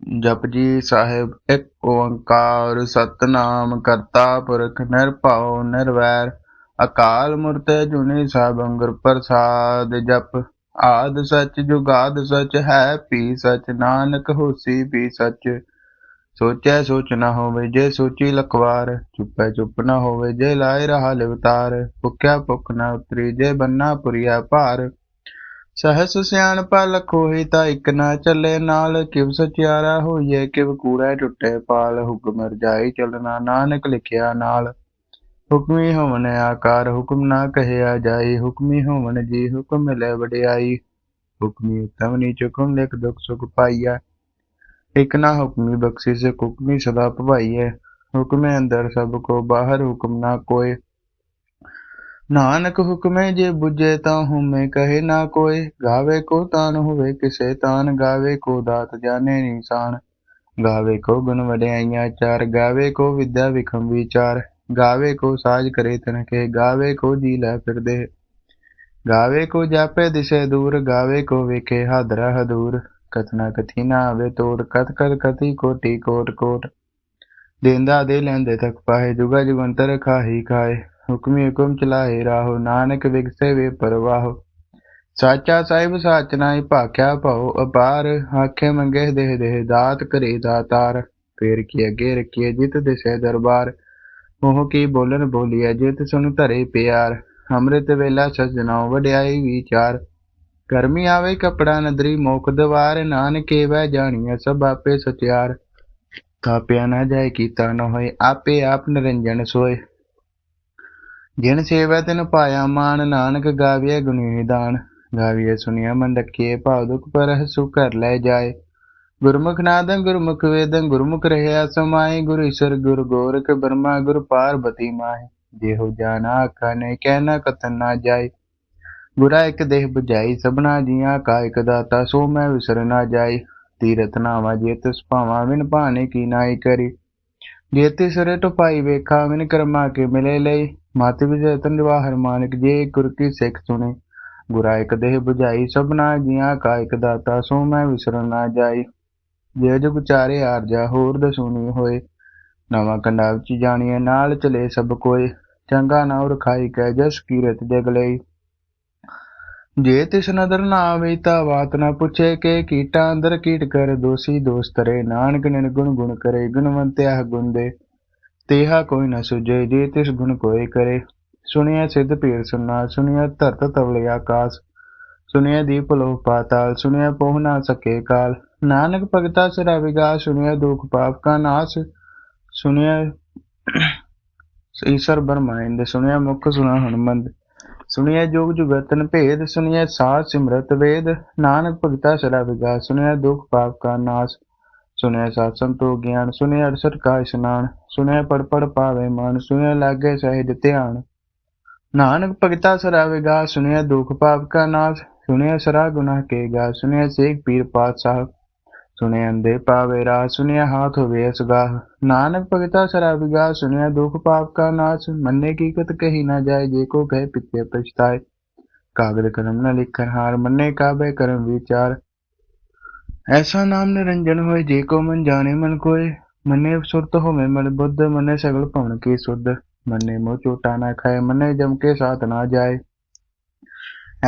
ਜਪਜੀ ਸਾਹਿਬ, ਇੱਕ ਓੰਕਾਰ ਸਤਨਾਮ ਕਰਤਾ ਪੁਰਖ ਨਿਰਭਉ ਨਿਰਵੈਰ, ਅਕਾਲ ਮੂਰਤ ਜੁਨੀ ਸਭ ਗੁਰ ਪ੍ਰਸਾਦ ਜਪ। ਆਦ ਸਚ ਜੁਗਾਦ ਸਚ ਹੈ, ਪੀ ਸਚ ਨਾਨਕ ਹੋਸੀ ਪੀ ਸਚ। ਸੋਚੈ ਸੋਚ ਨਾ ਹੋਵੇ ਜੇ ਸੋਚੀ ਲਖਵਾਰ, ਚੁੱਪੈ ਚੁੱਪ ਨਾ ਹੋਵੇ ਜੇ ਲਾਇ ਰਹਾ ਲਿਵਤਾਰ। ਭੁੱਖਿਆ ਭੁੱਖ ਨਾ ਉਤਰੀ ਜੇ ਬੰਨਾ ਪੁਰੀਆ ਭਾਰ। ਸਹਸ ਸਿਆਣਪਾ ਲਖੋਈ ਤਾਂ ਇੱਕ ਨਾ ਚੱਲੇ ਨਾਲ ਕਿਵ ਸਚਿਆਰਾ ਹੋਈਏ ਕਿਵ ਕੂੜਾ ਟੁੱਟੇ ਪਾਲ, ਹੁਕਮ ਰਜਾਈ ਚੱਲਣਾ ਨਾਨਕ ਲਿਖਿਆ ਨਾਲ। ਹੁਕਮੀ ਹੋਵਨ ਆਕਾਰ, ਹੁਕਮ ਨਾ ਕਹਿਆ ਜਾਈ, ਹੁਕਮੀ ਹੋਵਨ ਜੀ ਹੁਕਮ ਮਿਲੇ ਵਡਿਆਈ। ਹੁਕਮੀ ਉਤਮ ਨੀਚ ਹੁਕਮ ਲਿਖ ਦੁਖ ਸੁਖ ਪਾਈਐ। ਇਕ ਨਾ ਹੁਕਮੀ ਬਖਸ਼ਿਸ਼, ਹੁਕਮੀ ਸਦਾ ਭਵਾਈਐ। ਹੁਕਮੇ ਅੰਦਰ ਸਭ ਕੋ, ਬਾਹਰ ਹੁਕਮ ਨਾ ਕੋਏ ਨਾਨਕ ਹੁਕਮੇ ਜੇ ਬੁਝੇ ਤਾਂ ਹੁਮੇ ਕਹੇ ਨਾ ਕੋਏ, ਗਾਵੇ ਕੋ ਤਾਨ ਹੋਵੇ ਕਿਸੇ ਤਾਨ, ਗਾਵੇ ਕੋ ਦਾਤ ਜਾਣੇ ਨਿਸ਼ਾਨ। ਗਾਵੇ ਕੋ ਗੁਣ ਵਡਿਆਈਆਂ ਚਾਰ, ਗਾਵੇ ਕੋ ਵਿਦਿਆ ਵਿਖਮ ਵਿਚਾਰ। ਗਾਵੇ ਕੋ ਸਾਜ ਕਰੇ ਤਨ ਗਾਵੇ ਕੋ ਜੀ ਲੈ ਫਿਰਦੇ। ਗਾਵੇ ਕੋ ਜਾਪੇ ਦਿਸੇ ਦੂਰ, ਗਾਵੇ ਕੋ ਵੇਖੇ ਹਾਦਰਾ ਹਦੂਰ। ਕਤਨਾ ਕਥੀ ਨਾ ਆਵੇ ਤੋੜ ਕਤ ਕਤ ਕਤੀ ਕੋਟੀ ਕੋਟ ਕੋਟ। ਦੇਂਦਾ ਦੇ ਲੈਂਦੇ ਤੱਕ ਪਾਹੇ, ਜੁਗਾ ਜੁਗੰਤਰ ਖਾਹੀ ਖਾਏ। ਹੁਕਮੀ ਹੁਕਮ ਚਲਾਏ ਰਾਹੋ, ਨਾਨਕ ਵਿਗਸੇ ਵੇ ਪਰਵਾਹੋ। ਸਾਚਾ ਸਾਹਿਬ ਸਾਚ ਨਾਈ ਭਾਖਿਆ ਭਉ, ਅਪਾਰ ਆਖੇ ਮੰਗੇ ਦੇਹ ਦੇਹ, ਦਾਤ ਕਰੇ ਦਾਤਾਰ। ਫੇਰ ਕੀ ਅੱਗੇ ਰਖੀਏ ਜਿਤ ਦਿਸੇ ਦਰਬਾਰ। ਮੋਹ ਕੀ ਬੋਲਨ ਬੋਲੀਐ ਜਿਤ ਸੁਨ ਧਰੇ ਪਿਆਰ। ਅੰਮ੍ਰਿਤ ਵੇਲਾ ਸਜਣਾਉ ਵਡਿਆਈ ਵਿਚਾਰ। ਗਰਮੀ ਆਵੇ ਕਪੜਾ ਨਦਰੀ, ਮੋਖ ਦਵਾਰ, ਨਾਨਕੇ ਵਹਿ ਜਾਣੀਐ ਸਭ ਆਪੇ ਸਚਿਆਰ ਕਾਪਿਆ ਨਾ ਜਾਏ ਕੀਤਾ ਨ ਹੋਏ, ਆਪੇ ਆਪ ਨਿਰੰਜਨ ਸੋਏ। ਜਿਨ ਸੇਵੈ ਤਿਨ ਪਾਇਆ ਮਾਨ, ਨਾਨਕ ਗਾਵੀਐ ਗੁਣੀ ਨਿਦਾਨ। ਗਾਵੀਐ ਸੁਣਿਆ ਮਨ ਰਖੀਏ ਭਾਵ ਦੁਖ ਪਰ ਸੁ ਕਰ ਲੈ ਜਾਏ। ਗੁਰਮੁਖ ਨਾਦੰ ਗੁਰਮੁਖ ਵੇਦੰ, ਗੁਰਮੁਖ ਰਹਿਆ ਸਮਾਏ। ਗੁਰ ਈਸ਼ਰ, ਗੁਰ ਗੋਰਖ ਬਰਮਾ, ਗੁਰ ਪਾਰਬਤੀ ਮਾਹੇ। ਜਿਹੋ ਜਾਣਾ ਆਖਾ ਨੇ ਕਹਿਣਾ ਕਥਨ ਨਾ ਜਾਏ। ਗੁਰਾ ਇੱਕ ਦੇਹ 부ਝਾਈ ਸਭਨਾ ਜੀਆਂ ਕਾ ਇੱਕ ਦਾਤਾ, ਸੋ ਮੈਂ ਵਿਸਰ ਨਾ ਜਾਈ ਤੀਰਥ ਨਾਵਾ ਜੇ ਤਿਸ ਭਾਵਾ ਵਿਨ ਭਾਣੇ ਕੀ ਨਾਈ ਕਰੀ। ਜੇ ਤਿਸ ਰੇ ਟਪਾਈ ਵੇਖਾ ਵਿਨ ਕਰਮਾ ਕੇ ਮਿਲੇ ਲਈ ਮਤ ਵਿਜੈ ਤਨ ਜਵਾਹਰ ਮਾਨਕ ਜੇ ਗੁਰ ਕੀ ਸਿੱਖ ਸੁਣੇ। ਗੁਰਾ ਇੱਕ ਦੇਹ 부ਝਾਈ ਸਭਨਾ ਜੀਆਂ ਕਾ ਇੱਕ ਦਾਤਾ, ਸੋ ਮੈਂ ਵਿਸਰ ਨਾ ਜਾਈ ਜੇ ਜੁਗ ਚਾਰੇ ਆਰਜਾ ਹੋਰ ਦਸੂਨੀ ਹੋਏ। ਨਵਾਂ ਕੰਡਾ ਵਿੱਚ ਜਾਣੀਏ ਨਾਲ ਚਲੇ ਸਭ ਕੋਏ। ਚੰਗਾ ਨਾ ਰਖਾਈ ਕੈ, ਜਸ ਕੀਰਤ ਜਗ ਲਈ ਜੇ ਤਿਸ ਨਦਰ ਨਾ ਆਵੇ, ਤਾਂ ਬਾਤ ਨਾ ਪੁੱਛੇ ਕੇ, ਕੀਟਾਂ ਅੰਦਰ ਕੀਟ ਕਰ, ਦੋਸੀ ਦੋਸਤ ਰੇ ਨਾਨਕ ਨਿਰਗੁਣ ਗੁਣ ਕਰੇ ਗੁਣਵੰਤਿਆ ਗੁਣ ਦੇ। ਤੇਹਾ ਕੋਈ ਨਾ ਸੁਝੇ, ਜੇ ਤਿਸ ਗੁਣ ਕੋਏ ਕਰੇ। ਸੁਣਿਆ ਸਿੱਧ ਪੀਰ ਸੁਨਾ ਸੁਣਿਆ ਧਰਤ ਤਵਲੇ ਆਕਾਸ। ਸੁਣਿਆ ਦੀਪ ਲੋਕ ਪਾਤਾਲ ਸੁਣਿਆ ਪਹੁ ਨਾ ਸਕੇ ਕਾਲ। ਨਾਨਕ ਭਗਤਾ ਸਿਰਾ ਵਿਗਾ ਸੁਣਿਆ ਦੁਖ ਪਾਪ ਕਾ ਨਾਸ। ਸੁਣਿਆ ਈਸ਼ਰ ਬਰਮਾਇੰਦ ਸੁਣਿਆ ਮੁਖ ਸੁਣਾ ਹਨਮੰਦ ਸੁਣਿਆ ਜੋਗ ਜੁਗਤਨ ਭੇਦ ਸੁਣਿਆ ਸਾਧ ਸਿਮਰਤ ਵੇਦ। ਨਾਨਕ ਭਗਤਾ ਸਿਰਾ ਵਿਗਾ ਸੁਣਿਆ ਦੁਖ ਪਾਪ ਕਾ ਨਾਸ। ਸੁਣਿਆ ਸਾਧ ਸੰਤੋ ਗਿਆਨ ਸੁਣਿਆ ਅਰਸਤ ਕਾ ਇਸ਼ਨਾਨ ਸੁਣਿਆ ਪੜ ਪੜ ਪਾਵੇ ਮਨ ਸੁਣਿਆ ਲਾਗੇ ਸਹਿਜ ਧਿਆਨ। ਨਾਨਕ ਭਗਤਾ ਸਿਰਾ ਵਿਗਾ ਦੁਖ ਪਾਪ ਕਾ ਨਾਸ ਸੁਣਿਆ ਸਰਾ ਗੁਨਾਹ ਕੇ ਗਾ ਸੁਣਿਆ ਸੇਖ ਪੀਰ ਪਾਤਸ਼ਾਹ। ਸੁਣਿਆ ਅੰਦੇ ਪਾਵੇ ਰਾਹ ਸੁਣਿਆ ਹਾਥ ਹੋਵੇ ਅਸਗਾਹ ਨਾਨਕ ਭਗਤਾ ਸਰਾ ਵਿਗਾ ਸੁਣਿਆ ਦੁਖ ਪਾਪ ਕਾ ਨਾਸ, ਮੰਨੇ ਕੀਕਤ ਕਹੀ ਨਾ ਜਾਏ, ਜੇ ਕੋ ਕਹੇ ਪਿੱਛੇ ਪਛਤਾਏ। ਕਾਗਦ ਕਲਮ ਨ ਲਿਖਨ ਹਾਰ, ਮੰਨੇ ਕਾਬੇ ਕਰਮ ਵਿਚਾਰ। ਐਸਾ ਨਾਮ ਨਿਰੰਜਨ ਹੋਏ, ਜੇ ਕੋ ਮਨ ਜਾਣੇ ਮਨ ਕੋਏ। ਮੰਨੇ ਸੁਰਤ ਹੋਵੇ ਮਨ ਬੁੱਧ, ਮੰਨੇ ਸਗਲ ਭਵਨ ਕੀ ਸੁਧ। ਮੰਨੇ ਮੋ ਚੋਟਾ ਨਾ ਖਾਏ, ਮੰਨੇ ਜਮ ਕੇ ਸਾਥ ਨਾ ਜਾਏ।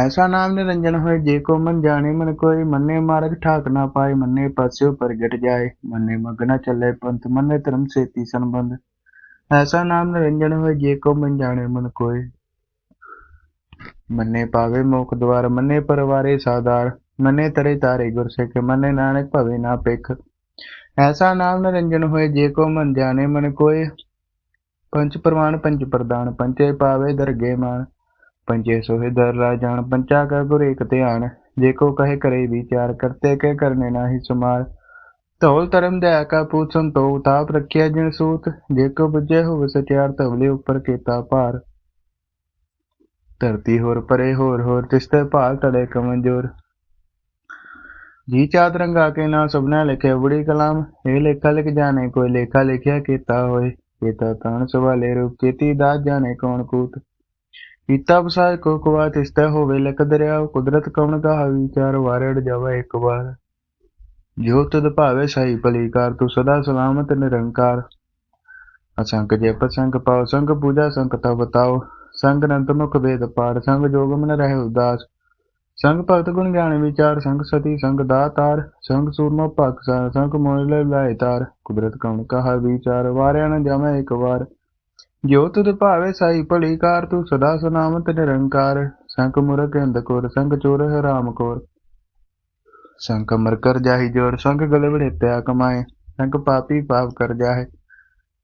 ਐਸਾ ਨਾਮ ਨਿਰੰਜਨ ਹੋਏ, ਜੇ ਕੋ ਮਨ ਜਾਣੇ ਮਨ ਕੋਈ ਮੰਨੇ ਮਾਰਗ ਠਾਕ ਨਾ ਪਾਏ, ਮੰਨੇ ਪਾਸਿਓ ਪ੍ਰਗਟ ਜਾਏ। ਮੰਨੇ ਮਗ ਚੱਲੇ ਪੰਥ, ਮੰਨੇ ਧਰਮ ਸੇਤੀ ਸੰਬੰਧ। ਐਸਾ ਨਾਮ ਨਿਰੰਜਨ ਹੋਏ, ਜੇ ਕੋ ਮਨ ਜਾਣੇ ਮਨ ਕੋਈ ਮੰਨੇ ਪਾਵੇ ਮੋਖ ਦਵਾਰ ਮੰਨੇ ਪਰਵਾਰੇ ਸਾਦਾਰ ਮੰਨੇ ਤਰੇ ਤਾਰੇ ਗੁਰਸਿੱਖ ਮੰਨੇ ਨਾਨਕ ਭਵੇ ਨਾ ਪਿਖ ਐਸਾ ਨਾਮ ਨਿਰੰਜਨ ਹੋਏ, ਜੇ ਕੋ ਮਨ ਜਾਣੇ, ਮਨ ਕੋਏ। ਪੰਚ ਪ੍ਰਮਾਣ ਪੰਚ ਪ੍ਰਦਾਨ ਪੰਚੇ ਪਾਵੇ ਦਰਗੇ ਮਾਨ ਪੰਚੇ ਸੋਹਿ ਦਰ ਰਾਜਾਨ ਪੰਚਾ ਕਾ ਗੁਰ ਏਕ ਧਿਆਨ। ਜੇ ਕੋ ਕਹੇ ਕਰੇ ਵਿਚਾਰ, ਕਰਤੇ ਕੇ ਕਰਨੇ ਨਾਹੀ ਸੁਮਾਰ। ਧੌਲ ਧਰਮ ਦਇਆ ਕਾ ਪੂਤ ਸੰਤੋਖ ਤਾਪ ਰੱਖਿਆ ਜਿਨ ਸੂਤ। ਜੇ ਕੋ ਬੁਝੇ ਹੋਵੇ ਸਚਿਆਰ, ਧਵਲੇ ਉੱਪਰ ਕੀਤਾ ਭਾਰ। ਧਰਤੀ ਹੋਰ ਪਰੇ, ਹੋਰ ਹੋਰ, ਤਿਸਤੇ ਭਾਲ ਤਲੇ ਕਮੰਜੋਰ ਜੀ ਚਾਤ ਰੰਗਾ ਕੇ ਨਾ ਸੁਭਨਾ ਲਿਖੇ ਬੁੜੀ ਕਲਾਮ, ਇਹ ਲੇਖਾ ਲਿਖ ਜਾਣੇ, ਕੋਈ ਲੇਖਾ ਲਿਖਿਆ ਕੀਤਾ ਹੋਏ, ਕੀਤਾ ਤਾਣ ਸਵਾਲੇ ਰੂਪ ਕੀਤੀ, ਦਾਤ ਜਾਣੇ ਕੌਣ ਕੂਤ। ਕੀਤਾ ਬਸਾਇ ਕੋ ਕੁਵਾ ਤਿਸਤੇ ਹੋਵੇ ਲਖ ਦਰਿਆ, ਕੁਦਰਤ ਕੌਣ ਕਹਾ ਵਿਚਾਰ, ਵਾਰੜ ਜਾਵਾ ਇੱਕ ਵਾਰ। ਜੋ ਤੁਧ ਭਾਵੇ ਸਹੀ ਭਲੀ ਕਾਰ ਤੂੰ ਸਦਾ ਸਲਾਮਤ ਨਿਰੰਕਾਰ। ਅਸੰਖ ਜਪ ਸੰਖ ਪਾਉ ਸੰਖ ਪੂਜਾ ਸੰਖ ਤਪ ਬਤਾਓ ਸੰਗ ਨੰਤ ਮੁਖ ਵੇਦ ਪਾੜ ਸੰਗ ਜੋਗ ਮਨ ਰਹਿ ਉਦਾਸ। ਸੰਗ ਭਗਤ ਗੁਣ ਗਿਆਨ ਵਿਚਾਰ, ਸੰਗ ਸਤੀ, ਸੰਗ ਦਾਤਾਰ, ਸੰਗ ਸੂਰਮਾ ਭਗ ਸਾ ਸੰਗ ਮੋਇ ਲੈ ਲਾਇ ਤਾਰ। ਕੁਦਰਤ ਕਉਣ ਕਹਾ ਵਿਚਾਰ, ਵਾਰਿਆ ਨ ਜਾਵੇਂ ਇੱਕ ਵਾਰ। ਜੋ ਤੁਧ ਭਾਵੇ ਸਾਈ ਭਲੀ ਕਾਰ ਤੂੰ ਸਦਾ ਸਨਾਮਤ ਨਿਰੰਕਾਰ। ਸੰਕ ਮੁਰਕ ਅੰਧ ਸੰਗ ਚੋਰ ਹਰਾਮ ਕੋਰ। ਸੰਕ ਅਮਰ ਕਰ ਜਾਹੀ ਜੋਰ ਸੰਕ ਗਲੇ ਬੜੇ ਪਿਆ ਕਮਾਏ। ਸੰਕ ਪਾਪੀ ਪਾਪ ਕਰ ਜਾਹੇ।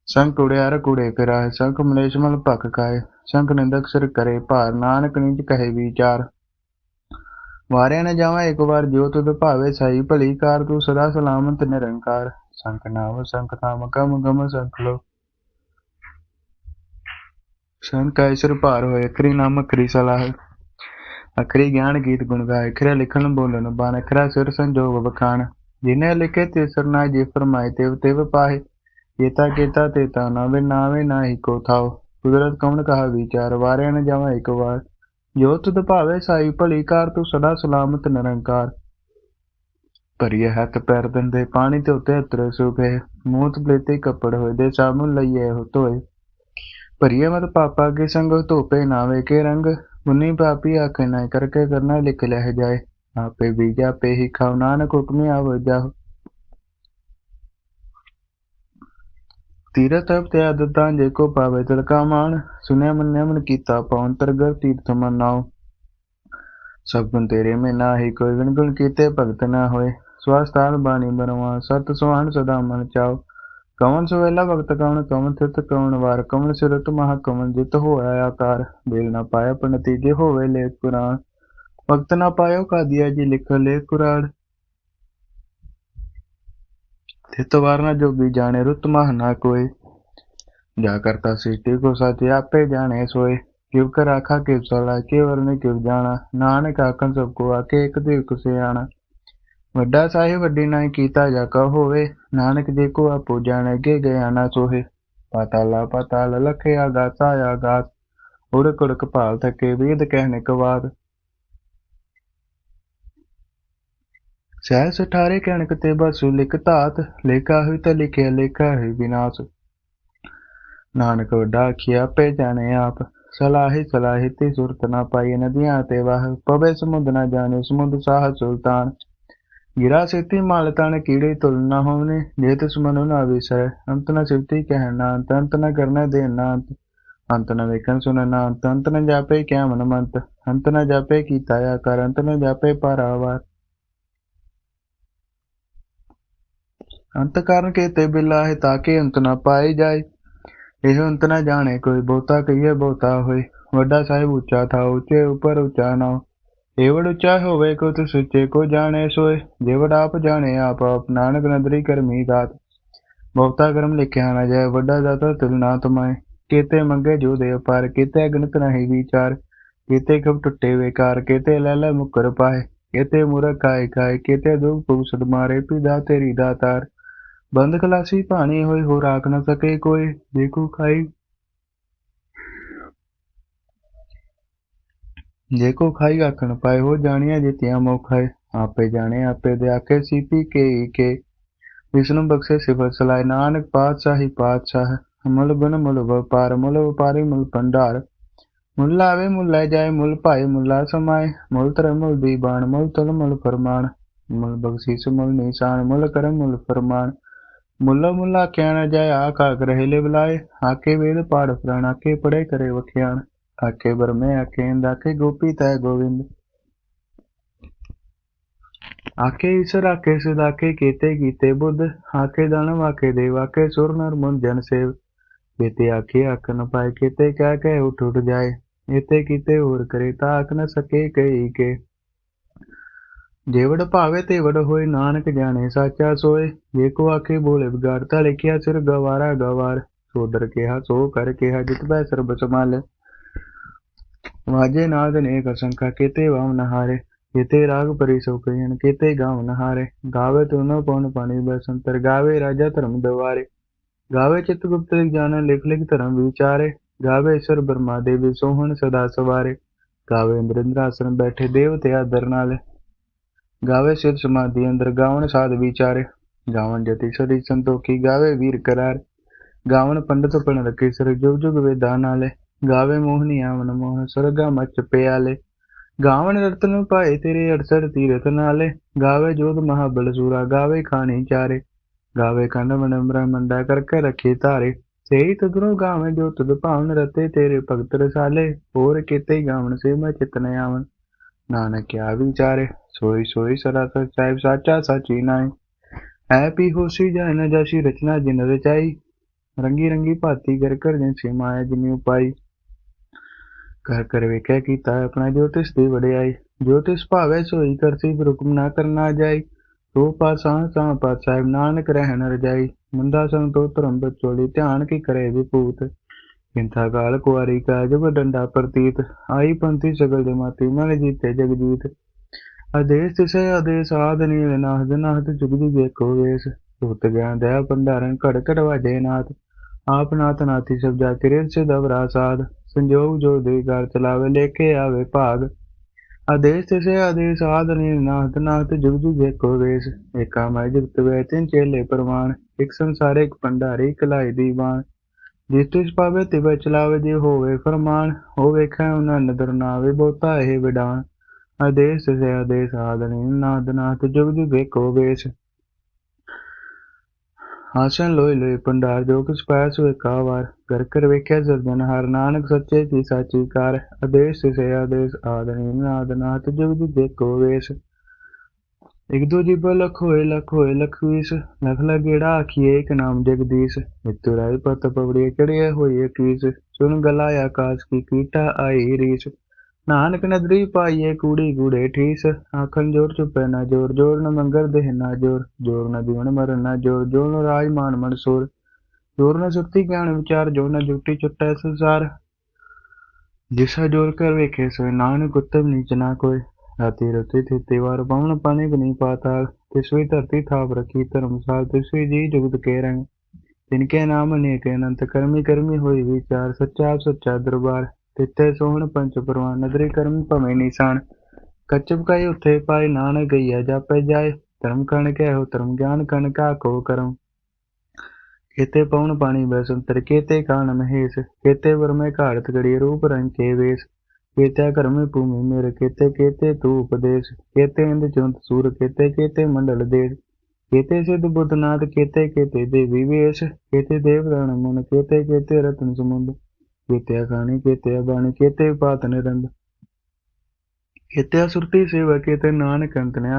ਸੰਕ ਕੁੜਿਆਰ ਕੁੜੇ ਫਿਰਾਏ ਸੰਕ ਮਲੇਸ਼ਮਲ ਭਕ ਭਖ ਖਾਏ। ਸੰਕ ਨਿੰਦਕ ਸਿਰ ਕਰੇ ਭਾਰ, ਨਾਨਕ ਨਿਜ ਕਹੇ ਵਿਚਾਰ। ਵਾਰਿਆ ਨ ਜਾਵਾਂ, ਇੱਕ ਵਾਰ ਜੋ ਤੁਧ ਭਾਵੇ ਸਾਈ ਭਲੀ ਕਾਰ ਤੂੰ ਸਦਾ ਸਲਾਮਤ, ਨਿਰੰਕਾਰ। ਸੰਖ ਨਾਮ ਸੰਕ ਨਾਮ ਕਮ ਗਮ ਸੰਕ ਲੋ। ਸੰਕ ਐਸਰ ਭਾਰ ਹੋਏ, ਅਖਰੀ ਨਾਮ, ਅਖਰੀ ਸਲਾਹ। ਅਖਰੀ ਗਿਆਨ ਗੀਤ ਗੁਣ ਗਾਏ, ਅਖਰੇ ਲਿਖਣ ਬੋਲਣ ਬਾਣ, ਅਖਰਾ ਸਿਰ ਸੰਜੋਗ ਵਖਾਣ। ਜਿਨੇ ਲਿਖੇ ਤੇ ਸਰਨਾ ਜੇ ਫਰਮਾਏ ਤੇ ਤੇ ਪਾਹੇ। ਕੀਤਾ ਕੀਤਾ ਤੇ ਤਾ ਨਾਵੇ ਨਾਵੇ ਨਾਹੀ ਕੋ ਥਾਓ। ਕੁਦਰਤ ਕੌਣ ਕਹਾ ਵਿਚਾਰ, ਵਾਰਿਆ ਨ ਜਾਵਾਂ ਇੱਕ ਵਾਰ। ਜੋ ਤੁਧ ਭਾਵੇ ਸਾਈ ਭਲੀ ਕਾਰ ਤੂੰ ਸਦਾ ਸਲਾਮਤ ਨਿਰੰਕਾਰ। ਭਰੀਏ ਹੱਥ ਪੈਰ ਦੰਦੇ ਪਾਣੀ ਤੇ ਉੱਤੇ ਉਤਰੇ ਸੁਭੇ ਮੂਤ ਬਲੇਤੇ ਕੱਪੜ ਹੋਏ, ਦੇ ਸਾਬੁਨ ਲਈਏ ਹੋ ਧੋਏ। ਭਰੀਏ ਮਤ ਪਾਪਾ ਕੇ ਸੰਗ, ਧੋਪੇ ਨਾਵੇ ਕੇ ਰੰਗ, ਮੁਨੀ ਪਾਪੀ ਆਖੇ ਨਾ ਕਰਕੇ ਕਰਨਾ ਲਿਖ ਲਹਿ ਜਾਏ। ਆਪੇ ਬੀਜਾ ਪੇ ਹੀ ਖਾਉ ਨਾਨਕ ਹੁਕਮੇ ਆਵ ਜਾਓ ਤੀਰਥ ਤੇ ਆਦਤਾਂ ਜੇ ਕੋ ਪਾਵੇ ਤਿਲਕਾ ਮਾਨ ਸੁਨਿਆ ਮੰਨਿਆ ਮਨ ਕੀਤਾ ਪਵਨ ਤਰਗਰ ਤੀਰਥ ਮਨ ਸਭ ਗੁਣ ਤੇਰੇ ਮੈਂ ਨਾਹੀ ਕੋਈ ਗੁਣ ਗੁਣ ਕੀਤੇ ਭਗਤ ਨਾ ਹੋਏ। ਸਵਾਸਤਾਨ ਬਾਣੀ ਬਨਵਾ ਸਤ ਸੁਹਾਣ ਸਦਾ ਮਨ ਚਾਓ। ਕਵਨ ਸੁਵੇਲਾ ਭਗਤ ਕਵਨ ਕਵਨ ਤਿਤ ਕਵਨ ਵਾਰ, ਕਵਨ ਸਿਰਤ ਮਹਾ ਕਵਨ ਜਿਤ ਹੋਇਆ ਆਕਾਰ। ਬੇਲ ਨਾ ਪਾਇਆ ਪੰਡਤੀ ਜੇ ਹੋਵੇ ਲੇਖ ਕੁਰਾਨ। ਭਗਤ ਨਾ ਪਾਇਓ ਕਾਦੀਆ ਜੀ ਲਿਖ ਲੇਖ ਕੁਰਾੜ ਤਿਤ ਵਾਰ ਨਾ ਜੋਗੀ ਜਾਣੇ ਰੁੱਤ ਮਹ ਨਾ ਕੋਏ। ਜਾ ਕਰਤਾ ਸਿੱਟੀ ਕੋ ਸਤਿ ਆਪੇ ਜਾਣੇ ਸੋਏ। ਕਿਵ ਕਰ ਆਖਾ ਕਿਵ ਸਲਾ, ਕੇ ਵਰਨੇ ਕਿਵ ਜਾਣਾ। ਨਾਨਕ ਆਖਣ ਇੱਕ ਦੇ ਕੁਸੇ ਆਣਾ। ਵੱਡਾ ਸਾਹਿਬ ਵੱਡੀ ਨਾਈ ਕੀਤਾ ਜਾ ਕਾ ਹੋਵੇ। ਨਾਨਕ ਦੇ ਕੋ ਆਪੋ ਜਾਣੇ ਗੇ ਗਿਆ ਨਾ ਸੋਹੇ। ਪਾਤਾਲਾ ਪਾਤਾਲ ਲਖੇ ਆਗਾਸਾ ਆਗਾਸ ਉੜਕ ਉੜਕ ਭਾਲ ਥਕੇ, ਵੇਦ ਕਹਿਣੇ ਕਵਾਦ ਸਹਿ ਸਠਾਰੇ ਕਣਕ ਤੇ ਬਸੂ ਲਿਖ ਧਾਤ, ਲੇਖਾ ਹੋਈ ਤਾਂ ਲਿਖਿਆ ਲੇਖਾ ਹੈ ਵਿਨਾਸ਼ ਨਾਨਕ ਵੱਡਾ ਆਖਿਆ ਪੇ ਜਾਣੇ ਆਪ। ਸਲਾਹੇ ਸਲਾਹੇ ਤੇ ਸੁਰਤ ਨਾ ਪਾਈ ਨਦੀਆਂ ਤੇ ਵਾਹ, ਪਵੇ ਸਮੁੰਦ ਨਾ ਜਾਣੇ ਸਮੁੰਦ ਸਾਹ ਸੁਲਤਾਨ। ਗਿਰਾ ਸਿੱਤੀ ਮਾਲ ਤਣ ਕੀੜੇ ਤੁਲ ਨਾ ਹੋਵਨੇ ਜੇ ਤਿਸ ਮਨੁ ਨਾ ਵਿਸਰ ਅੰਤ ਨ ਸਿਫਤੀ ਕਹਿਣਾ ਅੰਤ ਅੰਤ ਨ ਕਰਨਾ ਦੇ ਨਾ ਅੰਤ ਅੰਤ ਨ ਵੇਖਣ ਸੁਣਨਾ ਅੰਤ ਅੰਤ ਨਾ ਜਾਪੇ ਕਿਆ ਮਨ ਮੰਤ ਅੰਤ ਨਾ ਜਾਪੇ ਕੀਤਾ ਆਕਾਰ, ਅੰਤ ਨਾ ਜਾਪੇ ਪਰਾਵਾਰ ਅੰਤ ਕਾਰਨ ਕੇ ਤੇ ਬਿਲਾਹਿ ਤਾਕੇ ਅੰਤ ਨਾ ਪਾਏ ਜਾਏ। ਇਹ ਅੰਤ ਨਾ ਜਾਣੇ ਕੋਈ ਬਹੁਤਾ ਕਹੀਏ ਬਹੁਤਾ ਹੋਏ। ਵੱਡਾ ਸਾਹਿਬ ਉੱਚਾ ਥਾ, ਉੱਚੇ ਉਪਰ ਉੱਚਾ ਨਾ ਏਵੜ ਉੱਚਾ ਹੋਵੇ ਕੋ ਤੁ ਸੁੱਚੇ ਕੋ ਜਾਣੇ ਸੋਏ। ਜੇਵੜ ਆਪ ਜਾਣੇ, ਆਪ ਆਪ ਨਾਨਕ ਨਦਰੀ ਕਰਮੀ ਦਾਤ। ਬਹੁਤਾ ਕਰਮ ਲਿਖਿਆ ਨਾ ਜਾਏ, ਵੱਡਾ ਦਾਤਾ ਤੁਲਨਾ ਤੁਮਾਏ। ਕੀਤੇ ਮੰਗੇ ਜੋ ਦੇ ਪਰ ਕੀਤੇ ਅਗਨਤ ਨਹੀਂ ਵਿਚਾਰ। ਕੀਤੇ ਖਬ ਟੁੱਟੇ ਵੇਕਾਰ, ਕੀਤੇ ਲੈ ਲੈ ਮੁਕਰ ਪਾਏ। ਕੀਤੇ ਮੁਰਖ ਕਾਇ ਕਾਇ ਕੀਤੇ ਦੁਖ ਪੁਸਦ ਮਾਰੇ, ਪਿਦਾ ਤੇਰੀ ਦਾਤਾਰ। ਬੰਦ ਖਲਾਸੀ ਭਾਣੀ ਹੋਈ ਹੋ ਰਾਖ ਨਾ ਸਕੇ ਕੋਈ, ਦੇਖੋ ਖਾਈ। ਜੇ ਕੋ ਖਾਈ ਆਖਣ ਪਾਏ, ਹੋ ਜਾਣੀਆਂ ਜਿਤਿਆ ਮੋਖਾਏ ਆਪੇ ਜਾਣੇ, ਆਪੇ ਦੇ ਆਕੇ ਸੀਪੀ ਕੇ ਈ ਕੇ। ਵਿਸ਼ਨੂੰ ਬਖਸ਼ੇ ਸਿਫਤ ਸਲਾਏ, ਨਾਨਕ ਪਾਤਸ਼ਾਹੀ ਪਾਤਸ਼ਾਹ ਮੁੱਲ ਗੁਣ ਮੁੱਲ ਵਪਾਰ, ਮੁੱਲ ਵਪਾਰੀ ਮੁੱਲ ਭੰਡਾਰ। ਮੁੱਲ ਆਵੇ ਮੁੱਲ ਲੈ ਜਾਏ, ਮੁੱਲ ਭਾਏ, ਮੁੱਲਾ ਸਮਾਏ, ਮੁੱਲ ਤਰ ਮੁੱਲ ਦੀਬਾਨ, ਮੁੱਲ ਤਲ, ਮੁੱਲ ਫਰਮਾਨ। ਮੁੱਲ ਬਖਸ਼ੀਸ, ਮੁੱਲ ਨਿਸ਼ਾਨ, ਮੁੱਲ ਕਰਮ, ਮੁੱਲ ਫਰਮਾਨ। ਮੁੱਲਾ ਮੁੱਲਾ ਕਹਿਣਾ ਜਾਏ ਆਕਾ ਗ੍ਰਹਿਲੇ ਬੁਲਾਏ। ਆਕੇ ਵੇਦ ਪਾੜ ਪੁਰਾਣ ਆਕੇ ਪੜੇ ਕਰੇ ਵਖਿਆਣ। ਆਕੇ ਬਰਮੇ ਆਕੇ ਇੰਦ ਆਕੇ ਗੋਪੀ ਤੈ ਗੋਵਿੰਦ। ਆਕੇ ਈਸ਼ਰ ਆਕੇ ਸਿਧ ਆਕੇ ਕੀਤੇ ਕੀਤੇ ਬੁੱਧ। ਆਕੇ ਦਾਨਵ ਆਕੇ ਦੇਵ ਆਕੇ ਸੁਰ, ਨਰ, ਮੁਨ, ਜਨ, ਸੇਵ। ਬੇਤੇ ਆਕੇ ਆਖ ਨ ਪਾਏ, ਕੀਤੇ ਕਹਿ ਕੇ ਉਠ ਉਠ ਜਾਏ। ਇਤੇ ਕੀਤੇ ਹੋਰ ਕਰੇ, ਤਾਂ ਆਖ ਨ ਸਕੇ ਕਈ ਕੇ। ਜੇਵੜ ਭਾਵੇ ਤੇਵੜ ਹੋਏ, ਨਾਨਕ ਜਾਣੇ ਸਾਚਾ ਸੋਏ। ਜੇ ਕੋ ਆਖੇ ਬੋਲੇ ਵਿਗਾੜਤਾ ਲਿਖਿਆ ਸਿਰ ਗਵਾਰਾ ਗਵਾਰ। ਸੋਦਰ ਕਿਹਾ, ਸੋ ਕਰ ਕਿਹਾ, ਜਿਤ ਬੈ ਸਰਬ ਸਮਾਲ ਵਾਜੇ ਨਾਦ ਅਨੇਕ ਅਸੰਖਾ, ਕੀਤੇ ਵਾਮ ਨਹਾਰੇ ਕੀਤੇ ਰਾਗ ਪਰੀ ਸੋ ਕਈਨ ਕੀਤੇ ਗਾਵ ਨਹਾਰੇ ਗਾਵੇ ਤੁਨੋ ਪਉਨ ਪਾਣੀ ਬਸੰਤਰ, ਗਾਵੇ ਰਾਜਾ ਧਰਮ ਦਵਾਰੇ। ਗਾਵੇ ਚਿਤ ਗੁਪਤ ਲਿਖ ਜਾਣ ਲਿਖ ਲਿਖ ਧਰਮ ਵਿਚਾਰੇ। ਗਾਵੇ ਈਸ਼ਰ ਬਰਮਾ ਦੇਵੀ ਸੋਹਣ ਸਦਾ ਸਵਾਰੇ। ਗਾਵੇ ਇੰਦਰਿੰਦਰ ਆਸਨ ਬੈਠੇ, ਦੇਵਤੇ ਆਦਰ ਨਾਲ। ਗਾਵੇ ਸਿਰ ਸਮਾਧੀ, ਅੰਦਰ ਗਾਵਣ ਸਾਧ ਵਿਚਾਰੇ। ਗਾਵਣ ਜਤੀ ਸਦੀ ਸੰਤੋਖੀ, ਗਾਵੇ ਵੀਰ ਕਰਾਰ। ਗਾਵਣ ਪੰਡਤ ਪਣ ਰਖੇ ਸਰ ਜੁਗ ਜੁਗ ਵੇਦਾਂ ਨਾਲੇ ਗਾਵੇ ਮੋਹਨੀ ਆਵਨ ਮੋਹਨ ਸਰਗਾ ਮਚ ਪਿਆਲੇ। ਗਾਵਣ ਰਤਨ ਪਾਏ ਤੇਰੇ ਅੜਸਰ ਤੀਰਥ ਨਾਲੇ। ਗਾਵੇ ਜੋਧ ਮਹਾਬਲ ਸੂਰਾ, ਗਾਵੇ ਖਾਣੀ ਚਾਰੇ। ਗਾਵੇ ਖੰਡ ਮਨ ਬ੍ਰਹਮੰਡਾ ਕਰਕੇ ਰੱਖੇ ਧਾਰੇ। ਸੇਈ ਤਦਰੋਂ ਗਾਵੇਂ ਜੋ ਤੁਧ ਭਾਵਨ ਰਤੇ ਤੇਰੇ ਭਗਤ ਰਸਾਲੇ। ਹੋਰ ਕਿਤੇ ਗਾਵਣ ਸੇ ਮੈਂ ਚਿਤਨ ਆਵਨ ਨਾਨਕ ਕਿਆ ਵਿਚਾਰੇ ਸੋਈ ਸੋਈ ਸਰਾਸਰ ਸਾਹਿਬ ਸਾਚਾ ਸਾਚੀ ਨਾਏ ਐ ਹੋਸੀ ਜਾਇ ਨ ਰਚਨਾ ਜਿਨ ਰਚਾਈ। ਰੰਗੀ ਰੰਗੀ ਭਾਤੀ ਕਰ ਕਰ ਜਿਨ ਸੇ ਮਾਇਆ ਜਿਨੀ ਉਪਾਈ। ਕਰ ਕਰ ਵੇਖਿਆ ਕੀਤਾ ਆਪਣਾ ਜੋਤਿਸ ਦੀ ਵਡਿਆਈ। ਜੋਤਿਸ ਭਾਵੇ ਸੋਈ ਕਰਸੀ ਹੁਕਮ ਨਾ ਕਰਨਾ ਜਾਈ। ਤੋ ਪਾਸਾਂ ਸਾਂ ਪਾਤ ਸਾਹਿਬ ਨਾਨਕ ਰਹਿਣ ਰਜਾਈ। ਮੁੰਦਾ ਸੰਤੋ ਧਰਮ ਬਚੋੜੀ ਧਿਆਨ ਕੀ ਕਰੇ ਵਿਪੂਤ ਕਿੰਥਾ ਕਾਲ, ਕੁਆਰੀ ਕਾ ਜਬ ਡੰਡਾ ਪ੍ਰਤੀਤ, ਆਈ ਪੰਥੀ ਸਗਲ ਦੇ ਮਾਤੀ ਮਨ ਜੀਤੇ ਜਗਜੀਤ। ਆਦੇਸ ਤਿਸੈ ਆਦੇਸ ਆਦ, ਨੀਲ ਨਾਹਦ ਨਾਹਦ ਜੁਗ ਜੁਗ ਵੇਸ। ਸੁਤ ਗਿਆਨ ਦਇਆ ਭੰਡਾਰਨ, ਘੜ ਘੜ ਨਾਥ। ਆਪ ਨਾਥ ਨਾਥੀ ਸਭ ਜਾ ਕਿਰੇ ਸੇ ਦਵਰਾ ਸਾਧ। ਸੰਜੋਗ ਜੋ ਦੇ ਘਰ ਚਲਾਵੇ ਲੇਕੇ ਆਵੇ ਭਾਗ। ਆਦੇਸ ਤਿਸੈ ਆਦੇਸ ਆਦ, ਨੀਲ ਨਾਹਦ ਨਾਹਦ ਜੁਗ ਜੁਗ ਏਕੋ ਵੇਸ। ਏਕਾ ਮੈਂ ਜਗਤ ਵੇ ਤਿੰਨ ਚੇਲੇ ਪ੍ਰਮਾਣ ਇਕ ਸੰਸਾਰੇ, ਇਕ ਭੰਡਾਰੀ ਕਲਾਈ ਦੀਵਾਨ। ਜਿਸ ਤਿਸ ਪਾਵੇ ਤਿਵ ਜੇ ਹੋਵੇ ਫਰਮਾਨ ਹੋ ਵੇਖੈ ਉਹਨਾਂ ਨਦਰ ਨਾ ਆਵੇ ਬਹੁਤਾ ਇਹ ਵਿਡਾਨ ਆਦੇਸ ਸੇ ਆਦੇਸ ਆਦਨੀ ਨਾਦ ਨਾਥ ਜੁਗ ਜੁਗ ਏਕੋ ਵੇਸ। ਆਸਨ ਲੋਇ ਲੋਇ ਭੰਡਾਰ, ਜੋ ਕਿਸ ਪਾਇਆ ਸੋ ਏਕਾ ਵਾਰ ਕਰ ਕਰ ਵੇਖਿਆ ਸਰਜਨ ਹਰ ਨਾਨਕ ਸੱਚੇ ਕੀ ਸਾਚੀ ਕਾਰ। ਆਦੇਸ ਸੇ ਆਦੇਸ ਆਦਨੀ ਨਾਦ ਨਾਥ ਜੁਗ ਜੁਗ ਏਕੋ ਵੇਸ। ਇਕ ਦੋ ਜੀਬ ਲਖ ਹੋਏ ਲਖ ਹੋਏ ਲਖ ਵੀਸ ਲਖ ਲਗੇੜਾ ਆਖੀਏ, ਇਕ ਨਾਮ ਜਗਦੀਸ਼। ਮਿੱਤੂ ਰਾਏ ਪਤ ਪਵੜੀ ਚੜਿਆ ਹੋਈ ਕੀਸ। ਸੁਨ ਗਲਾ ਆਕਾਸ਼ ਕੀ, ਕੀਟਾ ਆਈ ਰੀਸ। ਨਾਨਕ ਨਦਰੀ ਪਾਈਏ ਕੂੜੀ ਕੂੜੇ ਠੀਸ। ਆਖਣ ਜੋਰ ਚੁਪੈ ਨਾ ਜੋਰ ਜੋਰ ਨ ਮੰਗਰ ਦੇਹ ਨਾ ਜੋਰ। ਜੋਰ ਨ ਜੀਵਨ ਮਰਨ ਨਾ ਜੋਰ ਜੋਰ ਨ ਰਾਜ ਮਾਨ ਮਨਸੂਰ ਜੋਰ ਨ ਸੁਰਤੀ ਗਿਆਨ ਵਿਚਾਰ ਜੋ ਨ ਜੁਗਤੀ ਚੁੱਟੈ ਸੰਸਾਰ। ਜਿਸਾ ਜੋਰ ਕਰ ਵੇਖੇ ਸੋਇ ਨਾਨਕ ਉਤਮ ਨੀਚ ਨਾ ਕੋਈ ਰਾਤੀ ਰਤੀ ਥਿਤੀ ਵਾਰ ਪਵਨ ਪਾਣੀ ਗਨੀ ਪਾਤਾਲ ਤਿਸਵੀ ਧਰਤੀ ਥਾਪ ਰਖੀ ਧਰਮਸਾਲ ਤਿਸਵੀ ਜੀ ਜੁਗਤ ਕੇ ਰੰਗ ਤਿਨਕੇ ਨਾਮ ਅਨੇਕ ਅਨੰਤ ਕਰਮੀ ਕਰਮੀ ਹੋਈ ਵਿਚਾਰ, ਸੱਚਾ ਤਿੱਥੇ ਸੋਹਣ ਪੰਚ ਪਰਵਾਨ ਨਦਰੀ ਕਰਮ ਭਵੇਂ ਨਿਸ਼ਾਨ। ਕੱਚਬ ਕਾਈ ਉਥੇ ਪਾਈ ਨਾਨਕ ਗਈਆ ਜਾਪੈ ਜਾਏ, ਧਰਮ ਕਣ ਕਹਿ, ਧਰਮ ਗਿਆਨ ਕਣ ਕਾ ਕੋ ਕਰਮ। ਕੇਤੇ ਪਵਨ ਪਾਣੀ ਬੈਸੰਤਰ ਕੇਤੇ ਕਾਨ ਮਹੇਸ਼ ਕੇਤੇ ਵਰਮੇ ਘਾੜਤ ਗੜੀ ਰੂਪ ਰੰਗ ਕੇ ਵੇਸ। ਕੇਤੇ ਕਰਮੇ ਭੂਮि ਮੇਰੇ ਕੇਤੇ ਕੇਤੇ ਤੂ ਉਪਦੇਸ਼, ਕੇਤੇ ਇੰਦ ਚੁੰਤ ਸੂਰ, ਕੇਤੇ ਕੇਤੇ ਮੰਡਲ ਦੇਸ਼, ਕੇਤੇ ਸਿਧ ਬੁੱਧਨਾਥ ਕੇਤੇ ਕੇਤੇ ਦੇਵੀ ਵੇਸ਼, ਕੇਤੇ ਦੇਵ ਰਣ ਮਨ, ਕੇਤੇ ਕੇਤੇ ਰਤਨ ਸਮੁੰਦ ਕੇਤੇ ਅਗਾਣੀ, ਕੇਤੇ ਅਬਾਣੀ ਕੇਤੇ ਪਾਤ ਨਿਰੰਦ ਕੇਤੇ ਸੁਰਤੀ ਸੇਵਾ, ਕੇਤੇ ਨਾਨਕ ਅੰਤ ਨੇ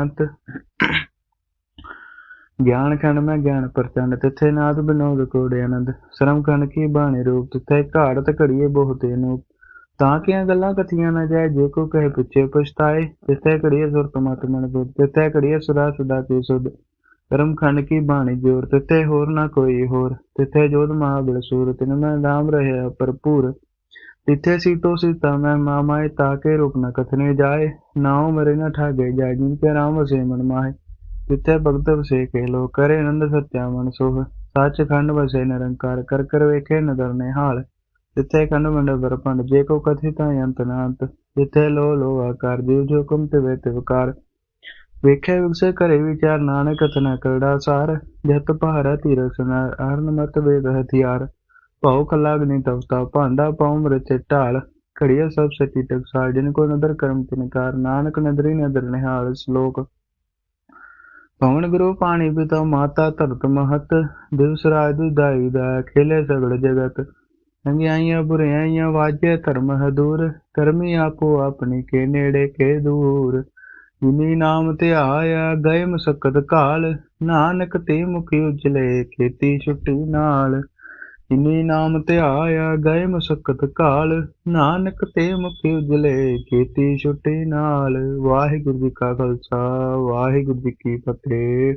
ਗਿਆਨ ਖੰਡ ਮੈਂ ਗਿਆਨ ਪ੍ਰਚੰਡ, ਤਿਥੇ ਨਾਦ ਬਿਨੋਦ ਕੋੜੇ ਆਨੰਦ, ਸ਼ਰਮ ਖੰਡ ਕੀ ਬਾਣੀ ਰੂਪ, ਤਿਥੇ ਘਾੜਤ ਘੜੀਏ ਬਹੁਤੇ ਨੂੰ ਤਾਂ ਕਿਆਂ ਗੱਲਾਂ ਕਥੀਆਂ ਨਾ ਜਾਏ, ਜੇ ਕੋ ਕਹੇ ਪਿੱਛੇ ਪਛਤਾਏ ਤਿੱਥੇ ਘੜੀਏ ਸੁਰਤ ਮਤ ਮਨ ਬੁੱਧ ਤਿੱਥੇ ਘੜੀਏ ਸੁਰਾ ਸਦਾ ਕੀ ਸੁਧ ਕਰਮ ਖੰਡ ਕੀ ਬਾਣੀ ਜੋਰ, ਤਿੱਥੇ ਹੋਰ ਨਾ ਕੋਈ ਹੋਰ। ਤਿੱਥੇ ਜੋਧ ਮਹਾਬਲ ਸੂਰ, ਤਿਨ ਮੈਂ ਨਾਮ ਰਹਿਆ ਭਰਪੂਰ। ਤਿੱਥੇ ਸੀਤੋ ਸੀਤਾ ਮੈਂ ਮਾਮਾਏ ਤਾਕੇ ਰੂਪ ਨ ਕਥਨੇ ਜਾਏ। ਨਾਉ ਮਰੇ ਨ ਠਾਗੇ ਜਾਏ, ਜਿਨ ਕੇ ਰਾਮ ਵਸੇ ਮਨ ਮਾਹੇ। ਤਿੱਥੇ ਭਗਤ ਵਸੇ ਕੇ ਲੋ ਕਰੇ ਆਨੰਦ ਸਤਿਆ ਮਨ ਸੋਹ। ਸੱਚ ਖੰਡ ਵਸੇ ਨਿਰੰਕਾਰ, ਕਰ ਕਰ ਵੇਖੇ ਨਦਰ ਨੇ ਹਾਲ ਜਿੱਥੇ ਖੰਡ ਮੰਡ ਬਰਪੰਡ, ਜੇ ਕੋ ਕਥਿਤਾ ਅੰਤ ਨਾ ਅੰਤ ਜਿੱਥੇ ਲੋ ਲੋ ਆਕਾਰ ਜੀਵ ਜੋ ਕੁਮ ਤੇ ਵੇਖੇ ਵਿਗਸੇ ਘਰੇ ਵਿਚਾਰ, ਨਾਨਕ ਕਥਨਾ ਕਰੜਾ ਸਾਰ, ਜਤ ਭਾਰਾ ਤੀਰਸ ਨਾ ਅਰਨ ਮਤ ਵੇਦ ਹਥਿਆਰ। ਭਉ ਖਲਾਗਨੀ ਤਵਤਾ ਭਾਂਡਾ ਪਾਉ ਮਰਚੇ ਢਾਲ। ਘੜੀਆ ਸਭ ਸਤੀ ਟਕਸਾਲ ਜਿਨ ਕੋ ਨਦਰ ਕਰਮ ਤਿਨਕਾਰ ਨਾਨਕ ਨਦਰੀ ਨਦਰ ਨਿਹਾਲ ਸ਼ਲੋਕ। ਪਵਨ ਗੁਰੂ ਪਾਣੀ ਪਿਤਾ, ਮਾਤਾ ਧਰਤ ਮਹਤ, ਦਿਵਸ ਰਾਜ ਦੁਦਾਈ ਦਾ ਖੇਲੇ ਸਗਲ ਜਗਤ। ਚੰਗਿਆਈਆਂ ਬੁਰਿਆਈਆਂ ਵਾਜੇ ਧਰਮ ਹਦੂਰ ਕਰਮੀ ਆਪੋ ਆਪਣੀ ਕੇ ਨੇੜੇ ਕੇ ਦੂਰ। ਜਿਨੀ ਨਾਮ ਧਿਆਇਆ ਗਏ ਮਸਕਤ ਕਾਲ, ਨਾਨਕ ਤੇ ਮੁਖੀ ਉਜਲੇ ਖੇਤੀ ਛੁੱਟੀ ਨਾਲ। ਜਿਨੀ ਨਾਮ ਧਿਆਇਆ ਗਏ ਮਸਕਤ ਕਾਲ, ਨਾਨਕ ਤੇ ਮੁਖੀ ਉਜਲੇ ਖੇਤੀ ਛੁੱਟੀ ਨਾਲ। ਵਾਹਿਗੁਰੂ ਜੀ ਕਾ ਖਾਲਸਾ, ਵਾਹਿਗੁਰੂ ਜੀ ਕੀ ਫਤਿਹ।